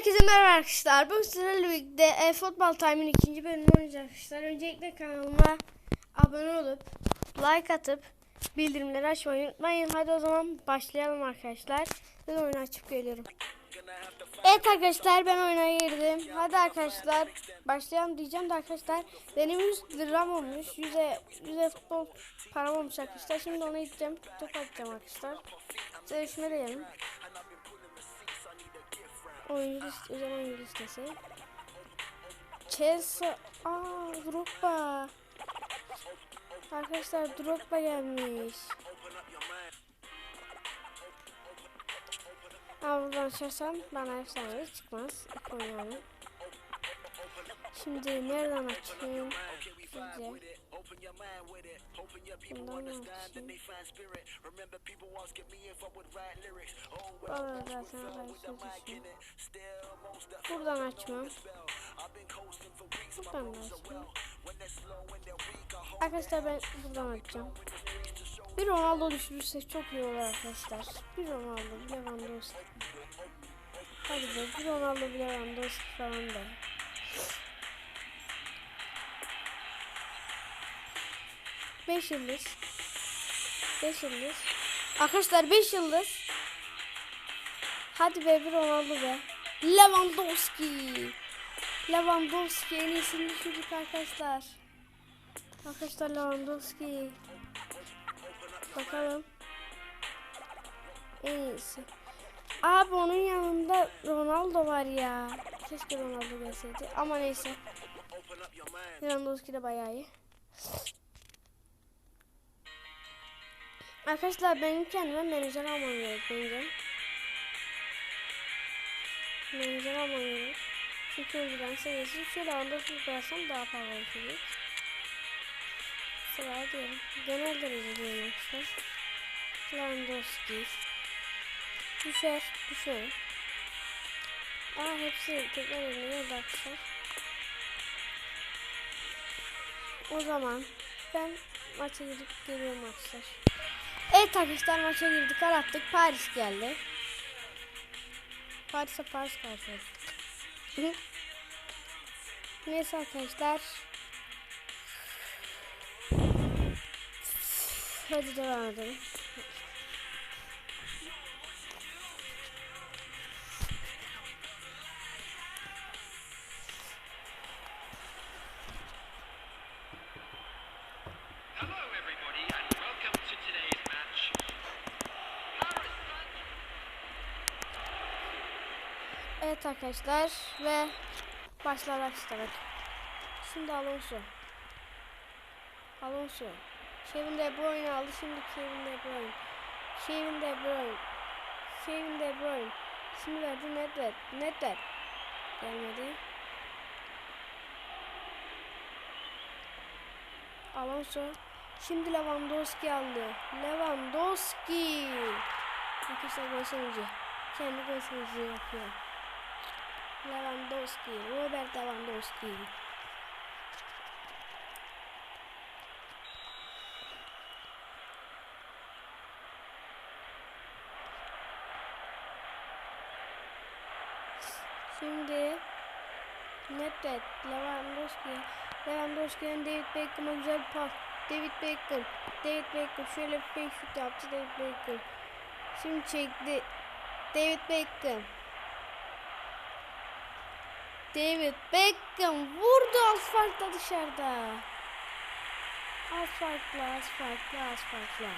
Herkese merhaba arkadaşlar. Bugün sizlerle birlikte e, Futbol Time'ın ikinci bölümünü oynayacağız arkadaşlar. Öncelikle kanalıma abone olup like atıp bildirimleri açmayı unutmayın. Hadi o zaman başlayalım arkadaşlar. Ben oyunu açıp geliyorum. Evet arkadaşlar ben oyuna girdim. Hadi arkadaşlar başlayalım diyeceğim de arkadaşlar benim 100 liram olmuş. 100'e 100'e futbol param olmuş arkadaşlar. Şimdi ona gideceğim. Top atacağım arkadaşlar. Sevişme diyelim. Oyuncu list, özel oyuncu listesi. Chelsea, aa Drogba. Arkadaşlar Drogba gelmiş. Ama buradan açarsam bana efsane çıkmaz. İlk oynayalım. Şimdi nereden açayım? Sizce? Bundan zaten arkadaşlar Buradan açmam. Buradan da açmam. Arkadaşlar ben buradan açacağım. Bir Ronaldo düşürürse çok iyi olur arkadaşlar. Bir Ronaldo, bir Lewandowski. Hadi be, bir Ronaldo, bir Lewandowski falan da. Beş yıldız. Beş yıldız. Arkadaşlar beş yıldız. Hadi be bir Ronaldo be. Lewandowski. Lewandowski en iyisini düşürdük arkadaşlar. Arkadaşlar Lewandowski. Bakalım. En iyisi. Abi onun yanında Ronaldo var ya. Keşke Ronaldo gelseydi. Ama neyse. Lewandowski de bayağı iyi. Arkadaşlar benim kendime menajer almam gerek bence. Menajer almam gerek. Çünkü önceden seviyesi şöyle anda koyarsam daha fazla olacak. Sıra diyelim. Genel derece diyelim arkadaşlar. Lewandowski. Düşer, düşer. Aa hepsi tekrar geldi arkadaşlar. O zaman ben maça gidip geliyorum arkadaşlar. Evet arkadaşlar maça girdik arattık Paris geldi. Paris'e Paris karşı. Neyse arkadaşlar. Hadi devam edelim. Evet arkadaşlar ve başlar başladık. Şimdi Alonso. Alonso. Kevin De Bruyne aldı. Şimdi Kevin De Bruyne. Kevin De Bruyne. Kevin De Bruyne. Şimdi verdi Nedved. Nedved. Gelmedi. Alonso. Şimdi Lewandowski aldı. Lewandowski. Arkadaşlar gol sevinci. Kendi gol sevinci yapıyor. Lewandowski. Robert Lewandowski. Şimdi Nedved, Lewandowski, Lewandowski'den David Beckham'a güzel pas. David Beckham, David Beckham şöyle bir fake yaptı David Beckham. Şimdi çekti. David Beckham. David Beckham vurdu az farkla dışarıda. Farkla, az farkla.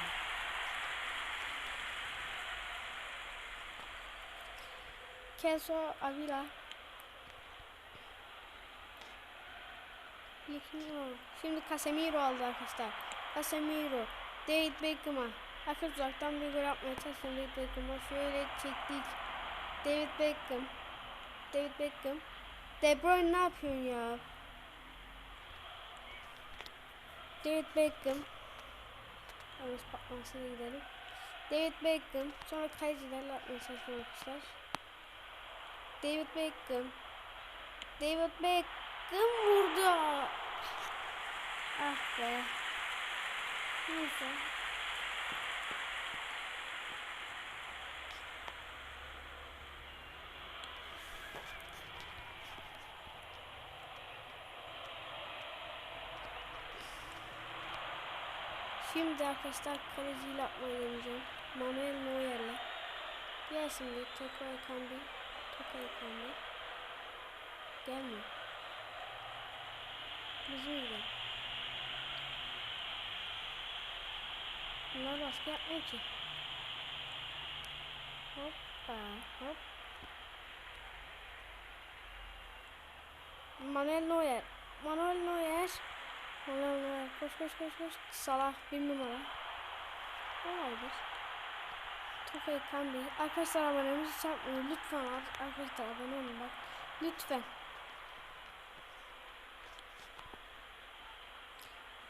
Kelso Avila. Şimdi Casemiro aldı arkadaşlar. Casemiro. David Beckham'a. Arka uzaktan bir gol yapmaya çalışan David Beckham'a. Şöyle çektik. David Beckham. David Beckham. De Bruyne ne yapıyorsun ya? David Beckham. Havuz patlamasına gidelim. David Beckham. Sonra kalecilerle atmaya çalışıyor arkadaşlar. David Beckham. David Beckham vurdu. Ah be. Neyse. Şimdi arkadaşlar kaleciyle atmayı. Manuel Neuer'le. Gelsin bir Toko Ekambi. Toko Ekambi. Gelmiyor. Bizim gidelim. Bunlar baskı yapmıyor ki. Hoppa hop. Manuel Neuer. Manuel Neuer. Manuel Neuer. Koş koş koş koş. Salah bir numara. Olaydır. Tokay Kambi. Arkadaşlar abonemizi çarpmayın. Lütfen ar- arkadaşlar abone olun bak. Lütfen.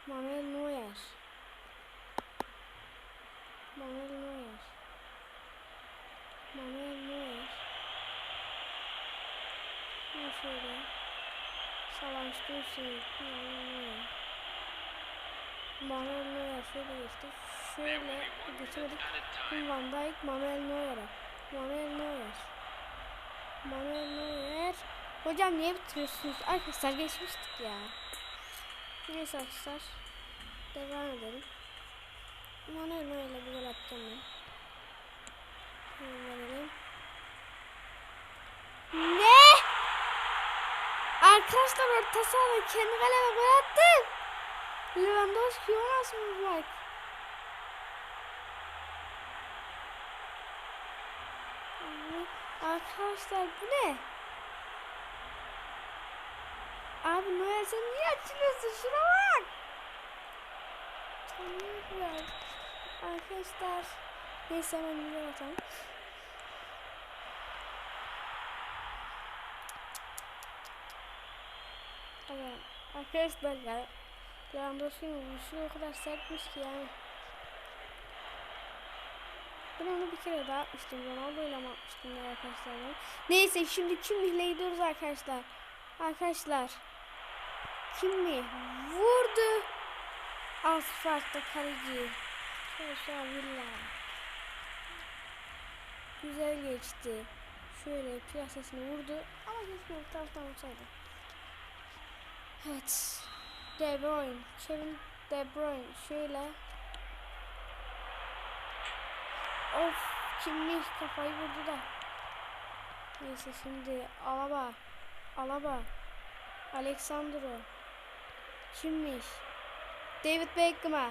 Manuel Neuer. Manuel Neuer. Manuel Neuer. Şimdi şöyle. Savaş Dursun. Manuel Neuer. Manuel Neuer şöyle geçti. Şöyle geçemedik. Van Dijk, Manuel Neuer'e. Manuel Neuer. Manuel Neuer. Hocam niye bitiriyorsunuz? Arkadaşlar geçmiştik ya. Neyse arkadaşlar. Devam edelim. Manuel Neuer'le bir gol atacağım ben. Verelim. Ne? Arkadaşlar orta sahada kendi kaleme gol attım. Lewandowski o nasıl bir like? Abi, Arkadaşlar bu ne? Abi Noel sen niye açılıyorsun? Şuna bak. Tanrım Arkadaşlar. Neyse hemen bir atalım. Arkadaşlar ya. Lewandowski'nin vuruşu o kadar sertmiş ki yani. Ben onu bir kere daha atmıştım. Ronaldo ile atmıştım ya arkadaşlar ben. Neyse şimdi Kimmih'le gidiyoruz arkadaşlar. Arkadaşlar. Kimmih vurdu. Asfaltta kaleci. Arkadaşlar villa. Güzel geçti. Şöyle piyasasını vurdu. Ama keşke bir taraftan olsaydı. Evet. De Bruyne. Kevin De Bruyne. Şöyle. Of kimmiş kafayı vurdu da. Neyse şimdi Alaba. Alaba. Alexandro. Kimmiş? David Beckham'a.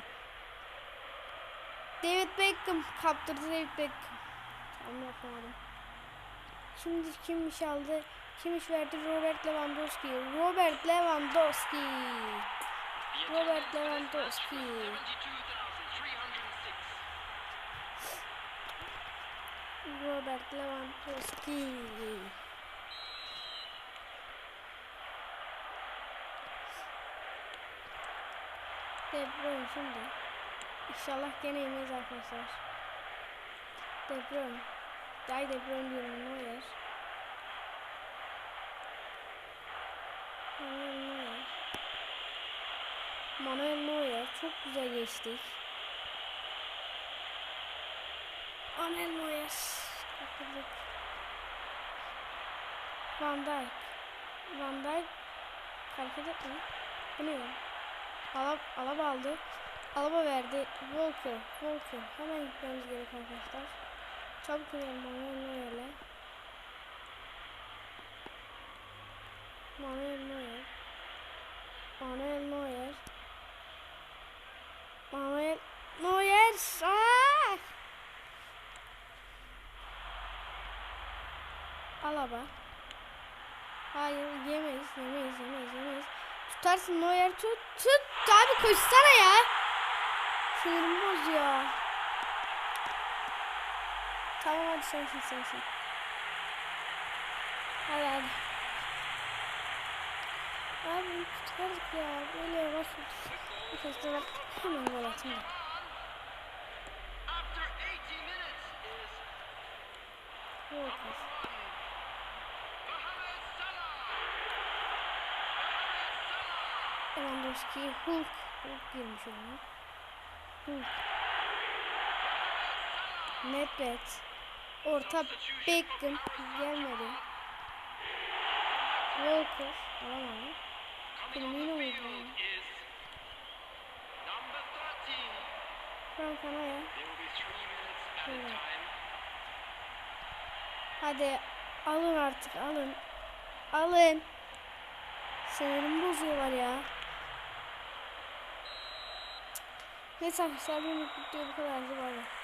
David Beckham kaptırdı David Beckham. Tam yapamadım. Şimdi kimmiş aldı? Kimmiş verdi? Robert Lewandowski. Robert Lewandowski. Robert Lewandowski. 72,306. Robert Lewandowski. De Bruyne şimdi. İnşallah gene yemeyiz arkadaşlar. De Bruyne. Day De Bruyne diyorum Neuer. Manuel Neuer. Manuel Neuer. Çok güzel geçtik. Manuel Neuer. Kapıldık. Van Dijk. Van Dijk. Hareket etme. Bu ne ya? Alab, aldı. Alaba verdi. Walker. Walker. Hemen gitmemiz gerek arkadaşlar. Çabuk oynayalım Manuel Neuer'le. Manuel Neuer. Manuel Neuer. Manuel Neuer. Aa! Alaba. Hayır yemeyiz, yemeyiz, yemeyiz, yemeyiz. Tutarsın Neuer tut, tut. Abi koşsana ya. Sinirimi bozuyor. Tamam hadi sensin sensin. Hadi hadi. Abi tutardık ya. Böyle yavaş Bir kez de bak. Hemen gol atayım. da. After 80 minutes is Walker. Mohamed Salah. Lewandowski, Hulk. Hulk girmiş oyuna. Hulk. Nedved. Orta Beckham gelmedi. Walker. Alamadı. İs number 13. Tamam sana ya. Hadi alın artık alın. Alın. Sinirimi bozuyorlar ya. Neyse arkadaşlar benim video bu kadardı. Bay bay.